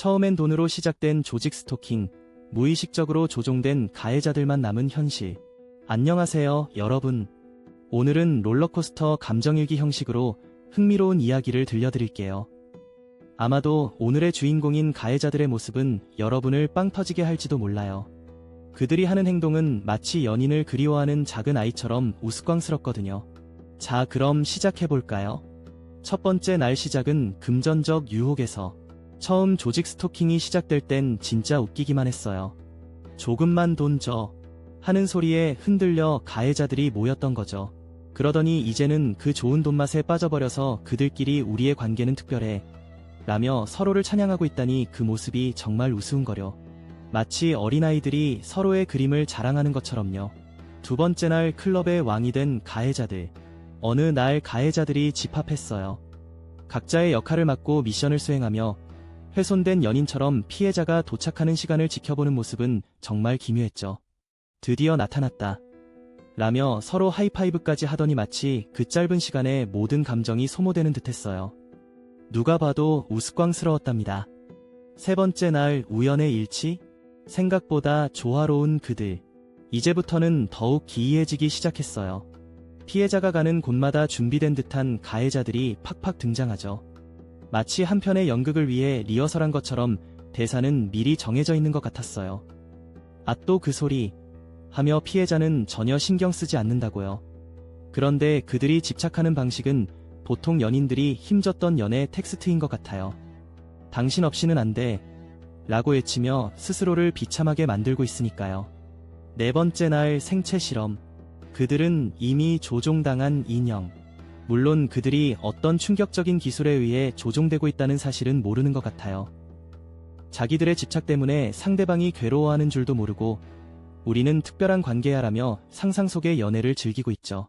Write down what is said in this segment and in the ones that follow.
처음엔 돈으로 시작된 조직 스토킹, 무의식적으로 조종된 가해자들만 남은 현실. 안녕하세요, 여러분. 오늘은 롤러코스터 감정일기 형식으로 흥미로운 이야기를 들려드릴게요. 아마도 오늘의 주인공인 가해자들의 모습은 여러분을 빵 터지게 할지도 몰라요. 그들이 하는 행동은 마치 연인을 그리워하는 작은 아이처럼 우스꽝스럽거든요. 자, 그럼 시작해볼까요? 첫 번째 날 시작은 금전적 유혹에서 처음 조직 스토킹이 시작될 땐 진짜 웃기기만 했어요. 조금만 돈 줘. 하는 소리에 흔들려 가해자들이 모였던 거죠. 그러더니 이제는 그 좋은 돈맛에 빠져버려서 그들끼리 우리의 관계는 특별해. 라며 서로를 찬양하고 있다니 그 모습이 정말 우스운거려. 마치 어린아이들이 서로의 그림을 자랑하는 것처럼요. 두 번째 날 클럽의 왕이 된 가해자들. 어느 날 가해자들이 집합했어요. 각자의 역할을 맡고 미션을 수행하며 훼손된 연인처럼 피해자가 도착하는 시간을 지켜보는 모습은 정말 기묘했죠. 드디어 나타났다. 라며 서로 하이파이브까지 하더니 마치 그 짧은 시간에 모든 감정이 소모되는 듯 했어요. 누가 봐도 우스꽝스러웠답니다. 세 번째 날 우연의 일치? 생각보다 조화로운 그들. 이제부터는 더욱 기이해지기 시작했어요. 피해자가 가는 곳마다 준비된 듯한 가해자들이 팍팍 등장하죠. 마치 한 편의 연극을 위해 리허설한 것처럼 대사는 미리 정해져 있는 것 같았어요. 아 또 그 소리 하며 피해자는 전혀 신경 쓰지 않는다고요. 그런데 그들이 집착하는 방식은 보통 연인들이 힘줬던 연애 텍스트인 것 같아요. 당신 없이는 안 돼. 라고 외치며 스스로를 비참하게 만들고 있으니까요. 네 번째 날 생체 실험. 그들은 이미 조종당한 인형. 물론 그들이 어떤 충격적인 기술에 의해 조종되고 있다는 사실은 모르는 것 같아요. 자기들의 집착 때문에 상대방이 괴로워하는 줄도 모르고 우리는 특별한 관계야라며 상상 속의 연애를 즐기고 있죠.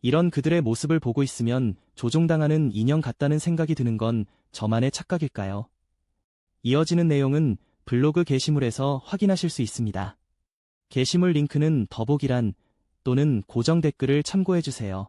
이런 그들의 모습을 보고 있으면 조종당하는 인형 같다는 생각이 드는 건 저만의 착각일까요? 이어지는 내용은 블로그 게시물에서 확인하실 수 있습니다. 게시물 링크는 더보기란 또는 고정 댓글을 참고해주세요.